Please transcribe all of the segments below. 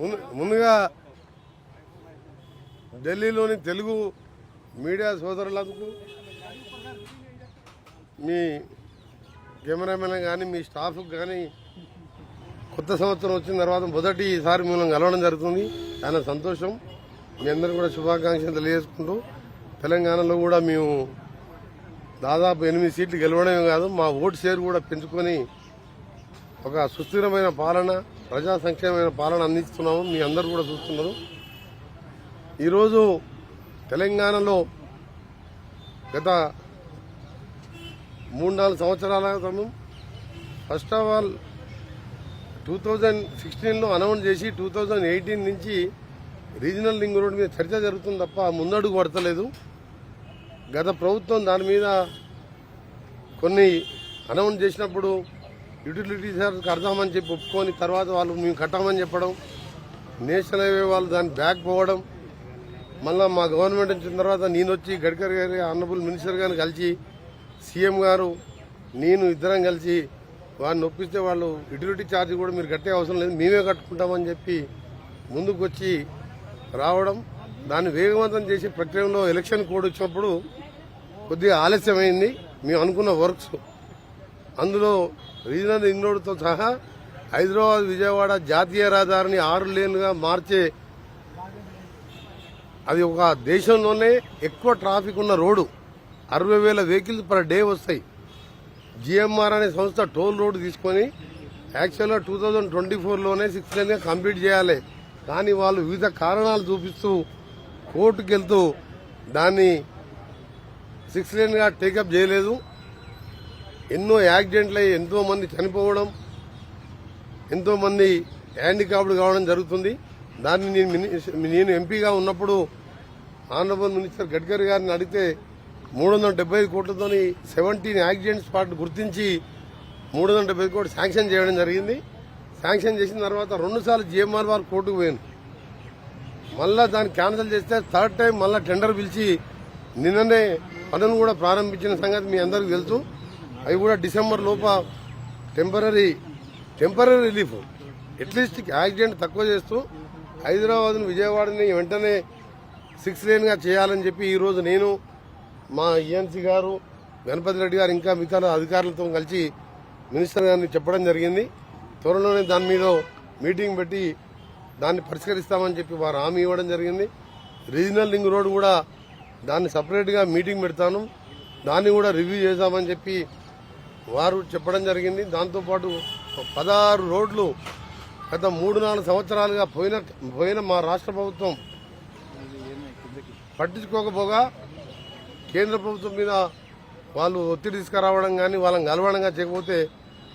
ముందుగా ఢిల్లీలోని తెలుగు మీడియా సోదరులందుకు మీ కెమెరామెన్ కానీ మీ స్టాఫ్కి కానీ కొత్త సంవత్సరం వచ్చిన తర్వాత మొదటిసారి మిమ్మల్ని కలవడం జరుగుతుంది. చాలా సంతోషం. మీ అందరూ కూడా శుభాకాంక్షలు తెలియజేసుకుంటూ తెలంగాణలో కూడా మేము దాదాపు ఎనిమిది సీట్లు గెలవడమే కాదు మా ఓటు షేర్ కూడా పెంచుకొని ఒక సుస్థిరమైన పాలన ప్రజా సంక్షేమమైన పాలన అందిస్తున్నాము మీ అందరూ కూడా చూస్తున్నారు. ఈరోజు తెలంగాణలో గత మూడు నాలుగు సంవత్సరాల క్రితం first of all two thousand సిక్స్టీన్లో అనౌన్స్ చేసి టూ థౌజండ్ ఎయిటీన్ నుంచి రీజనల్ లింక్ రోడ్ మీద చర్చ జరుగుతుంది తప్ప ముందడుగు పడతలేదు. గత ప్రభుత్వం దాని మీద కొన్ని అనౌన్స్ చేసినప్పుడు యూటిలిటీ చార్జ్ కడదామని చెప్పి ఒప్పుకొని తర్వాత వాళ్ళు మేము కట్టామని చెప్పడం నేషనల్ హైవే వాళ్ళు దాన్ని బ్యాక్ పోవడం మళ్ళీ మా గవర్నమెంట్ వచ్చిన తర్వాత నేను వచ్చి గడ్కరీ గారి ఆనరబుల్ మినిస్టర్ గారిని కలిసి సీఎం గారు నేను ఇద్దరం కలిసి వారిని ఒప్పిస్తే వాళ్ళు యూటిలిటీ ఛార్జ్ కూడా మీరు కట్టే అవసరం లేదు మేమే కట్టుకుంటామని చెప్పి ముందుకు వచ్చి రావడం దాన్ని వేగవంతం చేసే ప్రక్రియలో ఎలక్షన్ కోడ్ వచ్చినప్పుడు కొద్దిగా ఆలస్యమైంది మేము అనుకున్న వర్క్స్ అందులో రీజనల్ రింగ్ రోడ్తో సహా హైదరాబాద్ విజయవాడ జాతీయ రహదారిని ఆరు లేన్గా మార్చే అది ఒక దేశంలోనే ఎక్కువ ట్రాఫిక్ ఉన్న రోడ్డు. అరవై వేల వెహికల్స్ పర్ డే వస్తాయి. జిఎంఆర్ అనే సంస్థ టోల్ రోడ్డు తీసుకొని యాక్చువల్గా టూ థౌజండ్ ట్వంటీ ఫోర్లోనే సిక్స్ లైన్గా కంప్లీట్ చేయాలి. కానీ వాళ్ళు వివిధ కారణాలు చూపిస్తూ కోర్టుకెళ్తూ దాన్ని సిక్స్ లైన్గా టేకప్ చేయలేదు. ఎన్నో యాక్సిడెంట్లు అయ్యి ఎంతో మంది చనిపోవడం ఎంతో మంది హ్యాండిక్యాప్డ్ కావడం జరుగుతుంది. దాన్ని నేను మిని- నేను ఎంపీగా ఉన్నప్పుడు ఆనరబుల్ మినిస్టర్ గడ్కరీ గారిని అడిగితే మూడు వందల డెబ్బై ఐదు కోట్లతోని సెవెంటీన్ యాక్సిడెంట్ స్పాట్ గుర్తించి మూడు వందల డెబ్బై కోట్లు శాంక్షన్ చేయడం జరిగింది. శాంక్షన్ చేసిన తర్వాత రెండుసార్లు జిఎంఆర్ వారు కోర్టుకు పోయాను మళ్ళా దాన్ని క్యాన్సిల్ చేస్తే థర్డ్ టైం మళ్ళీ టెండర్ పిలిచి నిన్ననే పనులు కూడా ప్రారంభించిన సంగతి మీ అందరికీ తెలుసు. అవి కూడా డిసెంబర్ లోప temporary temporary relief. At least accident తక్కువ చేస్తూ హైదరాబాద్ను విజయవాడని వెంటనే సిక్స్ లేన్గా చేయాలని చెప్పి ఈరోజు నేను మా ఈఎన్సీ గారు గణపతి రెడ్డి గారు ఇంకా మిగతా అధికారులతో కలిసి మినిస్టర్ గారిని చెప్పడం జరిగింది. త్వరలోనే దాని మీద మీటింగ్ పెట్టి దాన్ని పరిష్కరిస్తామని చెప్పి వారు హామీ ఇవ్వడం జరిగింది. రీజనల్ లింక్ రోడ్ కూడా దాన్ని సపరేట్గా మీటింగ్ పెడతాను. దాన్ని కూడా రివ్యూ చేద్దామని చెప్పి వారు చెప్పడం జరిగింది. దాంతోపాటు పదహారు రోడ్లు గత మూడు నాలుగు సంవత్సరాలుగా పోయిన పోయిన మా రాష్ట్ర ప్రభుత్వం పట్టించుకోకపోగా కేంద్ర ప్రభుత్వం మీద వాళ్ళు ఒత్తిడి తీసుకురావడం కానీ వాళ్ళని కలవడంగా చేయకపోతే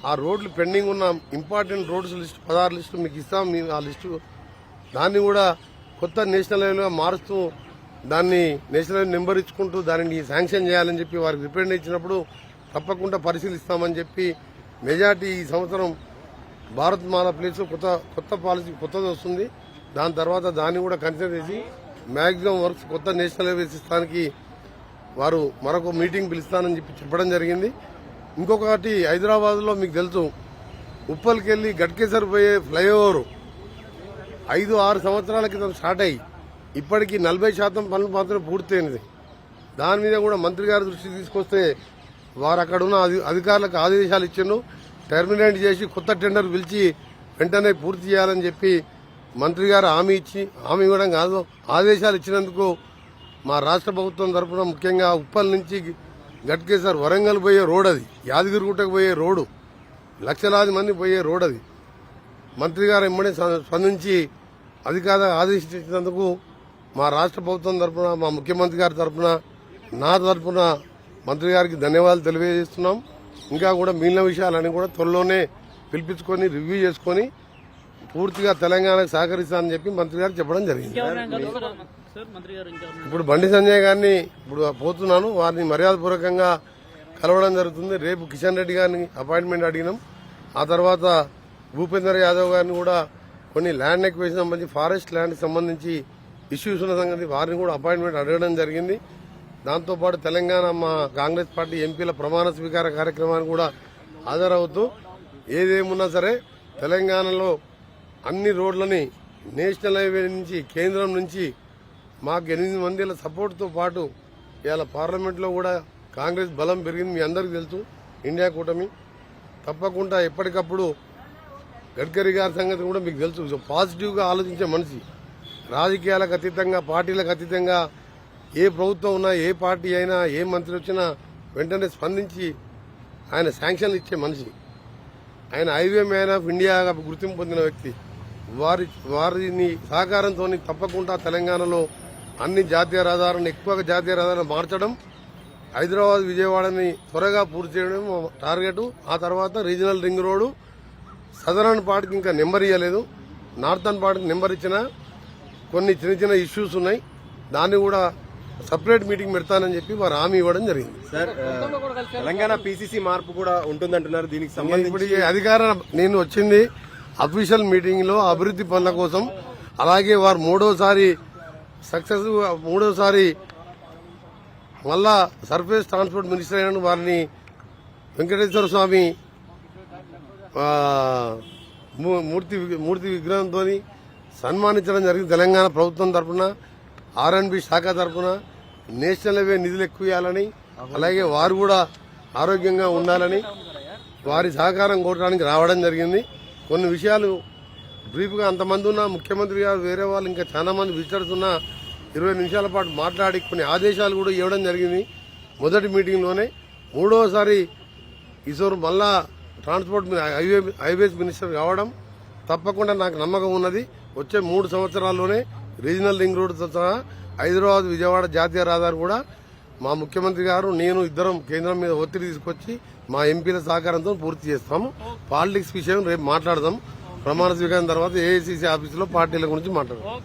ఆ రోడ్లు పెండింగ్ ఉన్న ఇంపార్టెంట్ రోడ్స్ లిస్ట్ పదహారు లిస్టు మీకు ఇస్తాం. మీ ఆ లిస్టు దాన్ని కూడా కొత్త నేషనల్ హైవేగా మారుస్తూ దాన్ని నేషనల్ హైవే నెంబర్ ఇచ్చుకుంటూ దానిని శాంక్షన్ చేయాలని చెప్పి వారికి రిప్రజెంట్ ఇచ్చినప్పుడు తప్పకుండా పరిశీలిస్తామని చెప్పి మెజార్టీ ఈ సంవత్సరం భారత్ మాల ప్లేస్ కొత్త కొత్త పాలసీ కొత్తది వస్తుంది. దాని తర్వాత దాన్ని కూడా కన్సిడర్ చేసి మ్యాక్సిమం వర్క్స్ కొత్త నేషనల్ హైవే సిస్టానికి వారు మరొక మీటింగ్ పిలుస్తానని చెప్పి చెప్పడం జరిగింది. ఇంకొకటి హైదరాబాద్లో మీకు తెలుసు ఉప్పల్కి వెళ్ళి గట్కేసర్ పోయే ఫ్లైఓవర్ ఐదు ఆరు సంవత్సరాల క్రితం స్టార్ట్ అయ్యి ఇప్పటికీ నలభై శాతం పనులు మాత్రమే పూర్తయినది. దాని మీద కూడా మంత్రి గారు దృష్టి తీసుకొస్తే వారు అక్కడ ఉన్న అధికారులకు ఆదేశాలు ఇచ్చిండు టెర్మినేట్ చేసి కొత్త టెండర్ పిలిచి వెంటనే పూర్తి చేయాలని చెప్పి మంత్రి గారు హామీ ఇచ్చి హామీ ఇవ్వడం కాదు. ఆదేశాలు ఇచ్చినందుకు మా రాష్ట్ర ప్రభుత్వం తరఫున ముఖ్యంగా ఉప్పల్ నుంచి గట్కేసర్ వరంగల్ పోయే రోడ్ అది. యాదగిరిగుట్టకు పోయే రోడ్డు. లక్షలాది మంది పోయే రోడ్ అది. మంత్రి గారు ఇమ్మడి స్పందించి అధికార ఆదేశించినందుకు మా రాష్ట్ర ప్రభుత్వం తరఫున మా ముఖ్యమంత్రి గారి తరఫున నా తరఫున మంత్రి గారికి ధన్యవాదాలు తెలియజేస్తున్నాం. ఇంకా కూడా మిగిలిన విషయాలని కూడా త్వరలోనే పిలిపించుకొని రివ్యూ చేసుకొని పూర్తిగా తెలంగాణకు సహకరిస్తానని చెప్పి మంత్రి గారు చెప్పడం జరిగింది. ఇప్పుడు బండి సంజయ్ గారిని ఇప్పుడు పోతున్నాను. వారిని మర్యాదపూర్వకంగా కలవడం జరుగుతుంది. రేపు కిషన్ రెడ్డి గారిని అపాయింట్మెంట్ అడిగినాం. ఆ తర్వాత భూపేందర్ యాదవ్ గారిని కూడా కొన్ని ల్యాండ్ ఎక్వేషన్ సంబంధించి ఫారెస్ట్ ల్యాండ్ సంబంధించి ఇష్యూస్ ఉన్న సంగతి వారిని కూడా అపాయింట్మెంట్ అడగడం జరిగింది. దాంతోపాటు తెలంగాణ మా కాంగ్రెస్ పార్టీ ఎంపీల ప్రమాణ స్వీకార కార్యక్రమానికి కూడా హాజరవుతూ ఏదేమున్నా సరే తెలంగాణలో అన్ని రోడ్లని నేషనల్ హైవే నుంచి కేంద్రం నుంచి మాకు ఎనిమిది మందిల సపోర్ట్తో పాటు ఇవాళ పార్లమెంట్లో కూడా కాంగ్రెస్ బలం పెరిగింది మీ అందరికీ తెలుసు ఇండియా కూటమి. తప్పకుండా ఎప్పటికప్పుడు గడ్కరీ గారి సంగతి కూడా మీకు తెలుసు. పాజిటివ్గా ఆలోచించే మనిషి రాజకీయాలకు అతీతంగా పార్టీలకు అతీతంగా ఏ ప్రభుత్వం ఉన్నా ఏ పార్టీ అయినా ఏ మంత్రి వచ్చినా వెంటనే స్పందించి ఆయన శాంక్షన్లు ఇచ్చే మనిషి. ఆయన హైవే మ్యాన్ ఆఫ్ ఇండియాగా గుర్తింపు పొందిన వ్యక్తి. వారి వారిని సహకారంతో తప్పకుండా తెలంగాణలో అన్ని జాతీయ రహదారులను ఎక్కువగా జాతీయ రహదారులను మార్చడం హైదరాబాద్ విజయవాడని త్వరగా పూర్తి చేయడం టార్గెట్. ఆ తర్వాత రీజనల్ రింగ్ రోడ్డు సదరన్ పార్ట్కి ఇంకా నెంబర్ ఇవ్వలేదు నార్థన్ పార్ట్కి నెంబర్ ఇచ్చిన కొన్ని చిన్న చిన్న ఇష్యూస్ ఉన్నాయి. దాన్ని కూడా సపరేట్ మీటింగ్ పెడతానని చెప్పి వారు హామీ ఇవ్వడం జరిగింది. సార్ తెలంగాణ పిసిసి మార్పు కూడా ఉంటుందంటున్నారు. దీనికి సంబంధించి అధికారం నేను వచ్చింది అఫీషియల్ మీటింగ్లో అభివృద్ధి పనుల కోసం. అలాగే వారు మూడోసారి సక్సెస్ మూడోసారి మళ్ళా సర్ఫేస్ ట్రాన్స్పోర్ట్ మినిస్టర్ అయిన వారిని వెంకటేశ్వర స్వామి మూర్తి మూర్తి విగ్రహంతో సన్మానించడం జరిగింది తెలంగాణ ప్రభుత్వం తరఫున. ఆర్ఎన్బి శాఖ తరఫున నేషనల్ హైవే నిధులు ఎక్కువ ఇవ్వాలని అలాగే వారు కూడా ఆరోగ్యంగా ఉండాలని వారి సహకారం కోరడానికి రావడం జరిగింది. కొన్ని విషయాలు బ్రీఫ్గా అంతమంది ఉన్న ముఖ్యమంత్రి గారు వేరే వాళ్ళు ఇంకా చాలా మంది విజిటర్స్ ఉన్న ఇరవై నిమిషాల పాటు మాట్లాడి కొన్ని ఆదేశాలు కూడా ఇవ్వడం జరిగింది. మొదటి మీటింగ్లోనే మూడవసారి ఈశ్వరు మళ్ళా ట్రాన్స్పోర్ట్ హైవే హైవేస్ మినిస్టర్ కావడం తప్పకుండా నాకు నమ్మకం ఉన్నది. వచ్చే మూడు సంవత్సరాల్లోనే రీజనల్ రింగ్ రోడ్తో సహా హైదరాబాద్ విజయవాడ జాతీయ రహదారి కూడా మా ముఖ్యమంత్రి గారు నేను ఇద్దరం కేంద్రం మీద ఒత్తిడి తీసుకొచ్చి మా ఎంపీల సహకారంతో పూర్తి చేస్తాము. పాలిటిక్స్ విషయం రేపు మాట్లాడదాం. ప్రమాణ స్వీకారం తర్వాత ఏఐసిసి ఆఫీసులో పార్టీల గురించి మాట్లాడదాం.